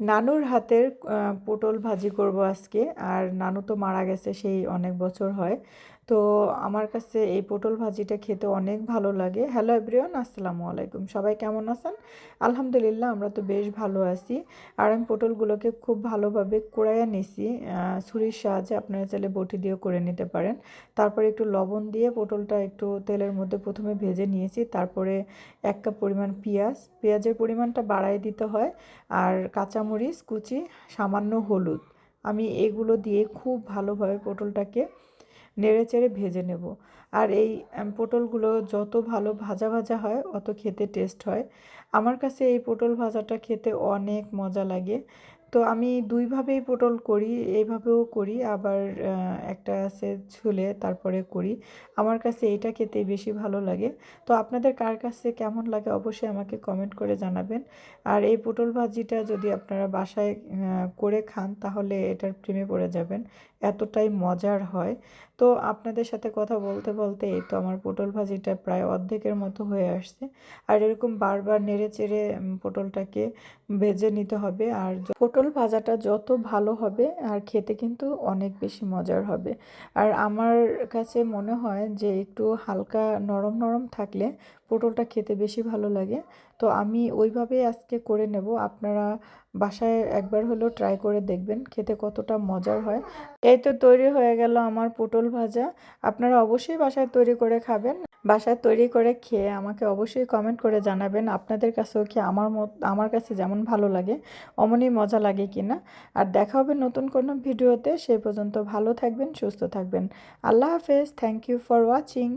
নানুর হাতের পটল ভাজি করব আজকে। আর নানু তো মারা গেছে, সেই অনেক বছর হয়। তো আমার কাছে এই পটল ভাজিটা খেতে অনেক ভালো লাগে। হ্যালো এভরিওয়ান আসসালামু আলাইকুম। সবাই কেমন আছেন? আলহামদুলিল্লাহ, আমরা তো বেশ ভালো আছি। আর আমি পটলগুলোকে খুব ভালোভাবে কুড়াইয়া নিছি। ছুরির সাহায্যে আপনারা চাইলে বটি দিয়েও করে নিতে পারেন। তারপরে একটু লবণ দিয়ে পটলটা একটু তেলের মধ্যে প্রথমে ভেজে নিয়েছি। তারপরে এক কাপ পরিমাণ পেঁয়াজ। পেঁয়াজের পরিমাণটা বাড়ায় দিতে হয়। আর কাঁচামরিচ, কুচি, সামান্য হলুদ। আমি এগুলো দিয়ে খুব ভালোভাবে পটলটাকে নেড়েচেড়ে ভেজে নেব। আর এই পটলগুলো যত ভালো ভাজা ভাজা হয়, অত খেতে টেস্ট হয়। আমার কাছে এই পটল ভাজাটা খেতে অনেক মজা লাগে। তো আমি দুইভাবেই পটল করি, এইভাবেও করি। আবার একটা আছে ছুলে তারপরে করি। আমার কাছে এটা খেতে বেশি ভালো লাগে। তো আপনাদের কার কাছে কেমন লাগে অবশ্যই আমাকে কমেন্ট করে জানাবেন। আর এই পটল ভাজিটা যদি আপনারা বাসায় করে খান, তাহলে এটার প্রেমে পড়ে যাবেন। এতটাই মজার হয়। তো আপনাদের সাথে কথা বলতে বলতে এই তো আমার পটল ভাজিটা প্রায় অর্ধেকের মতো হয়ে আসছে। আর এরকম বারবার নেড়ে চেড়ে পটলটাকে ভেজে নিতে হবে। আর য- পটল ভাজাটা যত ভালো হবে আর খেতে কিন্তু অনেক বেশি মজার হবে। আর আমার কাছে মনে হয় যে একটু হালকা নরম নরম থাকলে পটলটা খেতে বেশি ভালো লাগে। তো আমি ওইভাবেই আজকে করে নেব। আপনারা বাসায় একবার হলেও ট্রাই করে দেখবেন, খেতে কতটা মজার হয়। এই তো তৈরি হয়ে গেল আমার পটল ভাজা। আপনারা অবশ্যই বাসায় তৈরি করে খাবেন। বাসায় তৈরি করে খেয়ে আমাকে অবশ্যই কমেন্ট করে জানাবেন, আপনাদের কাছেও কি আমার আমার কাছে যেমন ভালো লাগে অমনই মজা লাগে কিনা। আর দেখা হবে নতুন কোনো ভিডিওতে সেই পর্যন্ত ভালো থাকবেন, সুস্থ থাকবেন। আল্লাহ হাফেজ থ্যাংক ইউ ফর ওয়াচিং